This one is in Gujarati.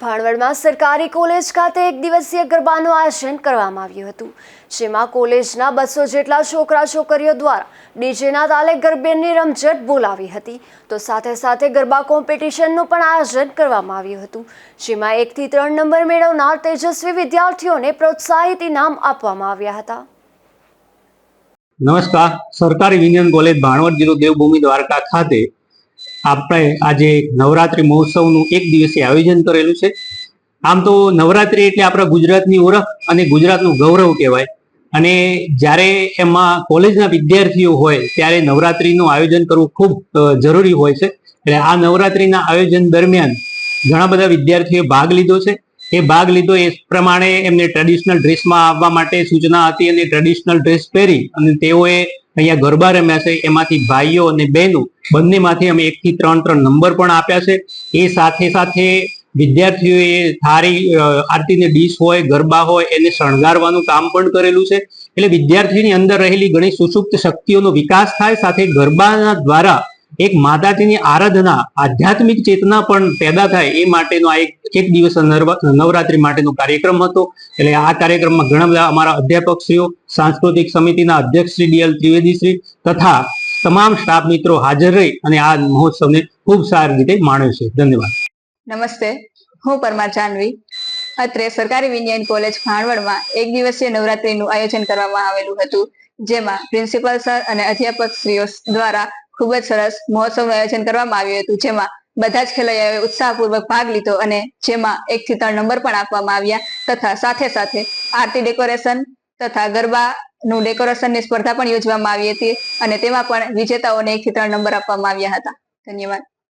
ભાણવડમાં સરકારી કોલેજ ખાતે એક દિવસીય ગરબાનું આયોજન કરવામાં આવ્યું હતું, જેમાં કોલેજના બસો જેટલા છોકરા છોકરીઓ દ્વારા ડીજેના તાલે ગરબેની રમઝટ બોલાવી હતી. તો સાથે સાથે ગરબા કોમ્પિટિશનનું પણ આયોજન કરવામાં આવ્યું હતું, જેમાં એકથી ત્રણ નંબર મેળવનાર તેજસ્વી વિદ્યાર્થીઓને પ્રોત્સાહિત ઇનામ આપવામાં આવ્યા હતા. નમસ્કાર. સરકારી વિજ્ઞાન કોલેજ ભાણવડ જિલ્લો દેવભૂમિ દ્વારકા ખાતે આપણે આજે નવરાત્રિ મહોત્સવનું એક દિવસીય આયોજન કરેલું છે. આમ તો નવરાત્રિ એટલે આપણા ગુજરાતની ઓળખ અને ગુજરાતનું ગૌરવ કહેવાય. અને જ્યારે એમાં કોલેજના વિદ્યાર્થીઓ હોય ત્યારે નવરાત્રિનું આયોજન કરવું ખૂબ જરૂરી હોય છે. એટલે આ નવરાત્રિના આયોજન દરમિયાન ઘણા બધા વિદ્યાર્થીઓએ ભાગ લીધો છે. એ ભાગ લીધો એ પ્રમાણે એમને ટ્રેડિશનલ ડ્રેસમાં આવવા માટે સૂચના હતી અને ટ્રેડિશનલ ડ્રેસ પહેરી અને તેઓએ અહીંયા ગરબા રમ્યા છે. એમાંથી ભાઈઓ અને બહેનો બંનેમાંથી અમે એકથી ત્રણ ત્રણ નંબર પણ આપ્યા છે. એ સાથે સાથે વિદ્યાર્થીઓએ થારી આરતીને ડીશ હોય, ગરબા હોય, એને શણગારવાનું કામ પણ કરેલું છે. એટલે વિદ્યાર્થીની અંદર રહેલી ઘણી સુષુપ્ત શક્તિઓનો વિકાસ થાય સાથે ગરબાના દ્વારા એક માતાજીની આરાધના, આધ્યાત્મિક ચેતના પણ પેદા થાય એ માટેનો આ એક દિવસ નવરાત્રી માટેનો કાર્યક્રમ હતો. એટલે આ કાર્યક્રમમાં ઘણા બધા અમારા અધ્યાપકશ્રીઓ સાંસ્કૃતિક સમિતિના અધ્યક્ષ શ્રી ડીએલ ત્રિવેદી શ્રી તથા તમામ સ્ટાફ મિત્રો હાજર રહી અને આ મહોત્સવને ખૂબ સારી રીતે માણ્યો છે. ધન્યવાદ. નમસ્તે. હું પરમાર જાનવી. અત્રે સરકારી વિજ્ઞાન કોલેજ ફાણવડમાં એક દિવસીય નવરાત્રીનું આયોજન કરવામાં આવેલું હતું. જેમાં પ્રિન્સિપાલ સર અને અધ્યાપક શ્રીઓ દ્વારા ખૂબ જ સરસ મહોત્સવનું આયોજન કરવામાં આવ્યું હતું, જેમાં બધા જ ખેલૈયાઓએ ઉત્સાહપૂર્વક ભાગ લીધો અને જેમાં એક થી ત્રણ નંબર પણ આપવામાં આવ્યા તથા સાથે સાથે આરતી ડેકોરેશન તથા ગરબાનું ડેકોરેશનની સ્પર્ધા પણ યોજવામાં આવી હતી અને તેમાં પણ વિજેતાઓને એક થી ત્રણ નંબર આપવામાં આવ્યા હતા. ધન્યવાદ.